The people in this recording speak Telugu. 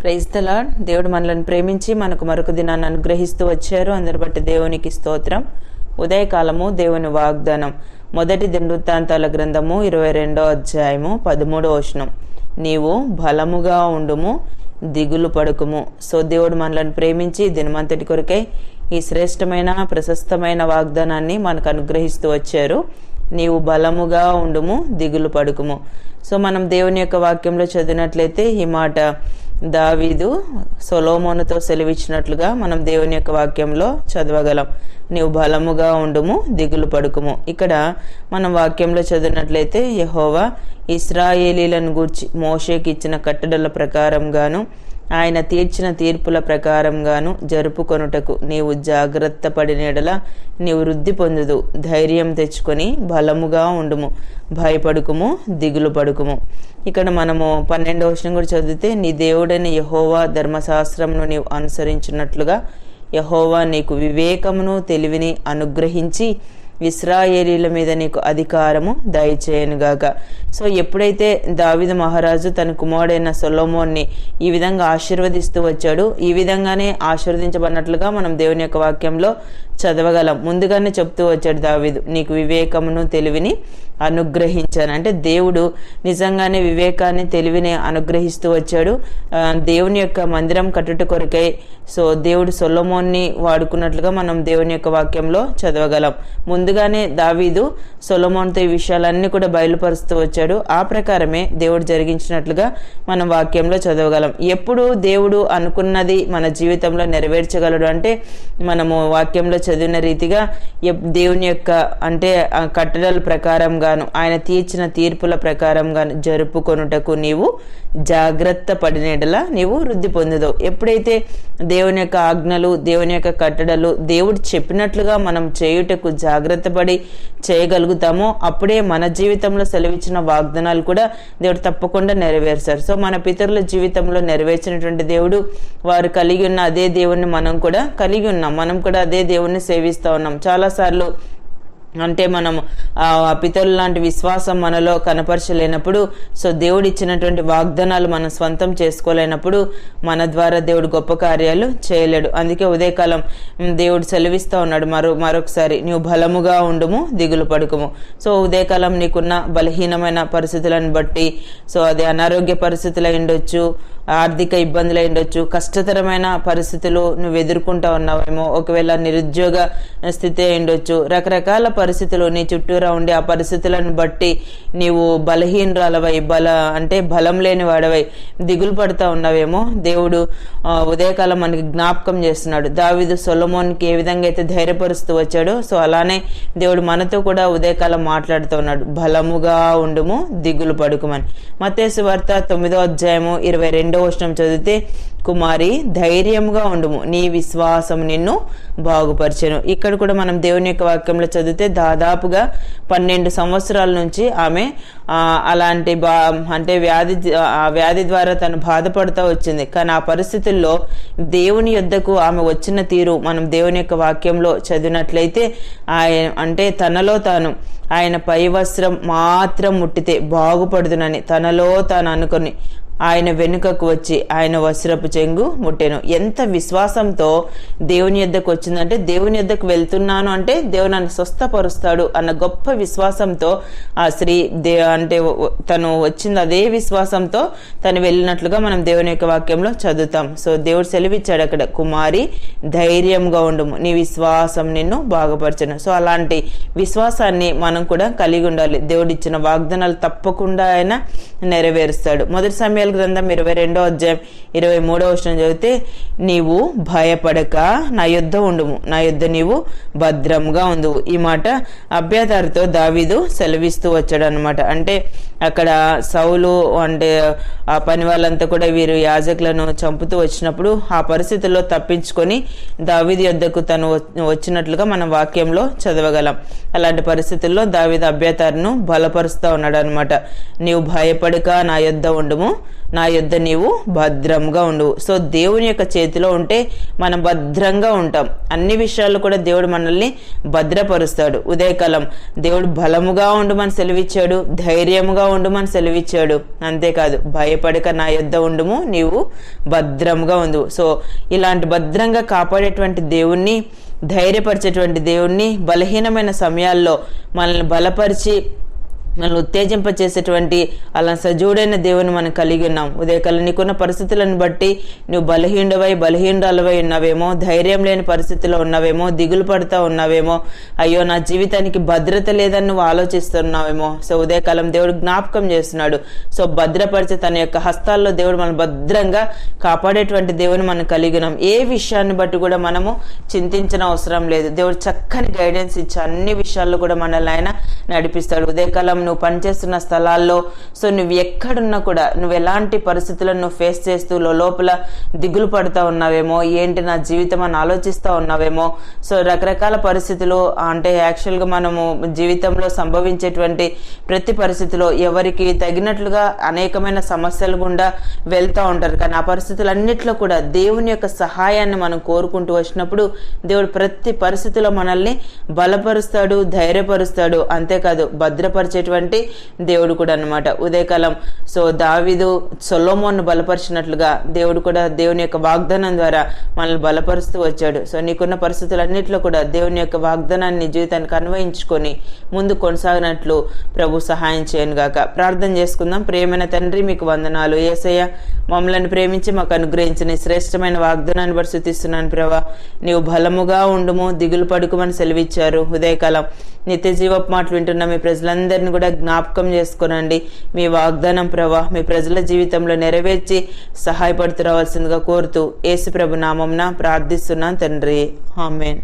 ప్రైజ్ ద దేవుడు మనల్ని ప్రేమించి మనకు మరొక దినాన్ని అనుగ్రహిస్తూ వచ్చారు. అందరి బట్టి దేవునికి స్తోత్రం. ఉదయకాలము దేవుని వాగ్దానం. మొదటి దినవృత్తాంతాల గ్రంథము ఇరవై రెండో అధ్యాయము పదమూడో వచనం. నీవు బలముగా ఉండుము దిగులు పడుకుము. సో దేవుడు మనలను ప్రేమించి దినమంతటి కొరకై ఈ శ్రేష్టమైన ప్రశస్తమైన వాగ్దానాన్ని మనకు అనుగ్రహిస్తూ వచ్చారు. నీవు బలముగా ఉండుము దిగులు పడుకుము. సో మనం దేవుని యొక్క వాక్యంలో చదివినట్లయితే ఈ మాట దావీదు సొలోమోనుతో సెలవిచ్చినట్లుగా మనం దేవుని యొక్క వాక్యంలో చదవగలం. నీవు బలముగా ఉండుము దిగులు పడుకుము. ఇక్కడ మనం వాక్యంలో చదివినట్లయితే యహోవా ఇస్రాయేలీలను గూర్చి మోషేకి ఇచ్చిన కట్టడల ప్రకారంగాను ఆయన తీర్చిన తీర్పుల ప్రకారంగాను జరుపుకొనుటకు నీవు జాగ్రత్త పడినడల నీవు వృద్ధి పొందుదు. ధైర్యం తెచ్చుకొని బలముగా ఉండుము. భయపడుకుము దిగులు పడుకుము. ఇక్కడ మనము పన్నెండవ వచనం కూడా చదివితే నీ దేవుడైన యహోవా ధర్మశాస్త్రంను నీవు అనుసరించినట్లుగా యహోవా నీకు వివేకమును తెలివిని అనుగ్రహించి ఇస్రాయేలీల మీద నీకు అధికారము దయచేయనుగాక సో ఎప్పుడైతే దావిద మహారాజు తన కుమారుడైన సొలోమోన్ని ఈ విధంగా ఆశీర్వదిస్తూ వచ్చాడు ఈ విధంగానే ఆశీర్వదించబడినట్లుగా మనం దేవుని యొక్క వాక్యంలో చదవగలం. ముందుగానే చెప్తూ వచ్చాడు దావీదు నీకు వివేకమును తెలివిని అనుగ్రహించాను. అంటే దేవుడు నిజంగానే వివేకాన్ని తెలివిని అనుగ్రహిస్తూ వచ్చాడు. దేవుని యొక్క మందిరం కట్టుట కొరకై సో దేవుడు సొలమోన్ని వాడుకున్నట్లుగా మనం దేవుని యొక్క వాక్యంలో చదవగలం. ముందుగానే దావీదు సొలమోన్తో ఈ విషయాలన్నీ కూడా బయలుపరుస్తూ వచ్చాడు. ఆ ప్రకారమే దేవుడు జరిగించినట్లుగా మనం వాక్యంలో చదవగలం. ఎప్పుడు దేవుడు అనుకున్నది మన జీవితంలో నెరవేర్చగలడు అంటే మనము వాక్యంలో చదివిన రీతిగా ఎప్- దేవుని యొక్క అంటే కట్టడల కట్టడల ప్రకారంగాను ఆయన తీర్చిన తీర్పుల ప్రకారంగాను జరుపుకొనుటకు నీవు జాగ్రత్త పడినడలా నీవు వృద్ధి పొందుదవు. ఎప్పుడైతే దేవుని యొక్క ఆజ్ఞలు దేవుని యొక్క కట్టడలు దేవుడు చెప్పినట్లుగా మనం చేయుటకు జాగ్రత్త పడి చేయగలుగుతామో అప్పుడే మన జీవితంలో సెలవిచ్చిన వాగ్దానాలు కూడా దేవుడు తప్పకుండా నెరవేర్చారు సో మన పితరుల జీవితంలో నెరవేర్చినటువంటి దేవుడు వారు కలిగి ఉన్న అదే దేవుణ్ణి మనం కూడా కలిగి ఉన్నాం. మనం కూడా అదే దేవుణ్ణి సేవిస్తూ ఉన్నాం. చాలాసార్లు అంటే మనం ఆ పితరులు లాంటి విశ్వాసం మనలో కనపరచలేనప్పుడు సో దేవుడు ఇచ్చినటువంటి వాగ్దానాలు మనం స్వంతం చేసుకోలేనప్పుడు మన ద్వారా దేవుడు గొప్ప కార్యాలు చేయలేడు. అందుకే ఉదయకాలం దేవుడు సెలవిస్తూ ఉన్నాడు. మరో మరొకసారి నీవు బలముగా ఉండుము దిగులు పడుకుము. సో ఉదయకాలం నీకున్న బలహీనమైన పరిస్థితులను బట్టి సో అది అనారోగ్య పరిస్థితులు అయి ఉండొచ్చు ఆర్థిక ఇబ్బందులు ఉండొచ్చు. కష్టతరమైన పరిస్థితులు నువ్వు ఎదుర్కొంటా ఉన్నావేమో. ఒకవేళ నిరుద్యోగ స్థితి ఉండొచ్చు. రకరకాల పరిస్థితులు నీ చుట్టూరా ఉండే ఆ పరిస్థితులను బట్టి నీవు బలహీనరాలవై బల అంటే బలం లేని వాడవై దిగులు పడుతూ ఉన్నావేమో. దేవుడు ఉదయకాలం మనకి జ్ఞాపకం చేస్తున్నాడు. దావిదు సొలమోన్కి ఏ విధంగా అయితే ధైర్యపరుస్తూ వచ్చాడో సో అలానే దేవుడు మనతో కూడా ఉదయకాలం మాట్లాడుతూ ఉన్నాడు. బలముగా ఉండుము దిగులు పడుకుమని. మత్తేసు వార్త తొమ్మిదో అధ్యాయము ఇరవై రెండవ వచనం చదివితే కుమారి ధైర్యంగా ఉండుము. నీ విశ్వాసం నిన్ను బాగుపరచను. ఇక్కడ కూడా మనం దేవుని యొక్క వాక్యంలో చదివితే దాదాపుగా పన్నెండు సంవత్సరాల నుంచి ఆమె అలాంటి బా అంటే వ్యాధి ఆ వ్యాధి ద్వారా తను బాధపడుతూ వచ్చింది. కానీ ఆ పరిస్థితుల్లో దేవుని యొద్దకు ఆమె వచ్చిన తీరు మనం దేవుని యొక్క వాక్యంలో చదివినట్లయితే ఆయన అంటే తనలో తాను ఆయన పై వస్త్రం మాత్రం ముట్టితే బాగుపడుదునని తనలో తాను అనుకొని ఆయన వెనుకకు వచ్చి ఆయన వస్త్రపు చెంగు ముట్టెను. ఎంత విశ్వాసంతో దేవుని యొద్దకు వచ్చిందంటే దేవుని యొద్దకు వెళ్తున్నాను అంటే దేవుడు నన్ను స్వస్థపరుస్తాడు అన్న గొప్ప విశ్వాసంతో ఆ స్త్రీ దే అంటే తను వచ్చింది అదే విశ్వాసంతో తను వెళ్ళినట్లుగా మనం దేవుని యొక్క వాక్యంలో చదువుతాం. సో దేవుడు సెలవిచ్చాడు అక్కడ కుమారి ధైర్యంగా ఉండుము నీ విశ్వాసం నిన్ను బాగుపరచను. సో అలాంటి విశ్వాసాన్ని మనం కూడా కలిగి ఉండాలి. దేవుడు ఇచ్చిన వాగ్దానాలు తప్పకుండా ఆయన నెరవేరుస్తాడు. మొదటి సమయాల గ్రంథం ఇరవై రెండో అధ్యాయం ఇరవై మూడో వచనం చదివితే నీవు భయపడక నా యుద్ధ ఉండుము నా యుద్ధ నీవు భద్రంగా ఉండువు ఈ మాట అభ్యతారితో దావీదు సెలవిస్తూ వచ్చాడు అనమాట అంటే అక్కడ సౌలు అంటే ఆ పని వాళ్ళంతా కూడా వీరు యాజకులను చంపుతూ వచ్చినప్పుడు ఆ పరిస్థితుల్లో తప్పించుకొని దావిది యొద్దకు తను వచ్చినట్లుగా మనం వాక్యంలో చదవగలం. అలాంటి పరిస్థితుల్లో దావిద అభ్యతారును బలపరుస్తూ ఉన్నాడు అనమాట నీవు భయపడక నా యొద్ద ఉండము. నా యొద్ద నీవు భద్రంగా ఉండు. సో దేవుని యొక్క చేతిలో ఉంటే మనం భద్రంగా ఉంటాం. అన్ని విషయాల్లో కూడా దేవుడు మనల్ని భద్రపరుస్తాడు. ఉదయకాలం దేవుడు బలముగా ఉండమని సెలవిచ్చాడు. ధైర్యముగా ఉండమని సెలవిచ్చాడు. అంతేకాదు భయపడక నా యొద్ద ఉండుము నీవు భద్రంగా ఉండు. సో ఇలాంటి భద్రంగా కాపాడేటువంటి దేవుణ్ణి ధైర్యపరిచేటువంటి దేవుణ్ణి బలహీనమైన సమయాల్లో మనల్ని బలపరిచి మనల్ని ఉత్తేజింపచేసేటువంటి అలా సజీవుడైన దేవుని మనం కలిగి ఉన్నాం. ఉదయకాలం నీకున్న పరిస్థితులను బట్టి నువ్వు బలహీనుడవై బలహీనురాలవై ఉన్నావేమో ధైర్యం లేని పరిస్థితిలో ఉన్నావేమో దిగులు పడుతూ ఉన్నావేమో అయ్యో నా జీవితానికి భద్రత లేదని నువ్వు ఆలోచిస్తున్నావేమో. సో ఉదయకాలం దేవుడు జ్ఞాపకం చేస్తున్నాడు. సో భద్రపరిచే తన యొక్క హస్తాల్లో దేవుడు మనం భద్రంగా కాపాడేటువంటి దేవుని మనం కలిగి ఉన్నాం. ఏ విషయాన్ని బట్టి కూడా మనము చింతించిన అవసరం లేదు. దేవుడు చక్కని గైడెన్స్ ఇచ్చి అన్ని విషయాల్లో కూడా మనల్ని ఆయన నడిపిస్తాడు. ఉదయకాలం నువ్వు పనిచేస్తున్న స్థలాల్లో సో నువ్వు ఎక్కడున్నా కూడా నువ్వు ఎలాంటి పరిస్థితులను నువ్వు ఫేస్ చేస్తూ లోపల దిగులు పడుతూ ఉన్నావేమో ఏంటి నా జీవితం అని ఆలోచిస్తూ ఉన్నావేమో సో రకరకాల పరిస్థితులు అంటే యాక్చువల్గా మనము జీవితంలో సంభవించేటువంటి ప్రతి పరిస్థితిలో ఎవరికి తగినట్లుగా అనేకమైన సమస్యలు గుండా వెళ్తూ ఉంటారు. కానీ ఆ పరిస్థితులన్నిట్లో కూడా దేవుని యొక్క సహాయాన్ని మనం కోరుకుంటూ వచ్చినప్పుడు దేవుడు ప్రతి పరిస్థితిలో మనల్ని బలపరుస్తాడు ధైర్యపరుస్తాడు. అంతేకాదు భద్రపరిచేటువంటి దేవుడు కూడా అనమాట ఉదయకాలం సో దావిదు సొలోమోన్ను బలపరిచినట్లుగా దేవుడు కూడా దేవుని యొక్క వాగ్దానం ద్వారా మనల్ని బలపరుస్తూ వచ్చాడు. సో నీకున్న పరిస్థితులన్నింటిలో కూడా దేవుని యొక్క వాగ్దానాన్ని జీవితానికి అన్వయించుకొని ముందు కొనసాగినట్లు ప్రభు సహాయం చేయను గాక. ప్రార్థన చేసుకుందాం. ప్రేమైన తండ్రి మీకు వందనాలు. ఏసయ్య మమ్మల్ని ప్రేమించి మాకు అనుగ్రహించిన శ్రేష్టమైన వాగ్దానాన్ని పరిస్థితిస్తున్నాను ప్రభా. నీవు బలముగా ఉండుము దిగులు పడుకుమని సెలవిచ్చారు. ఉదయకాలం నిత్య జీవపు మాటలు వింటున్న మీ ప్రజలందరినీ కూడా జ్ఞాపకం చేసుకోనండి. మీ వాగ్దానం ప్రభా మీ ప్రజల జీవితంలో నెరవేర్చి సహాయపడుతూ రావాల్సిందిగా కోరుతూ యేసు ప్రభు నామంన ప్రార్థిస్తున్నాను తండ్రి. ఆమెన్.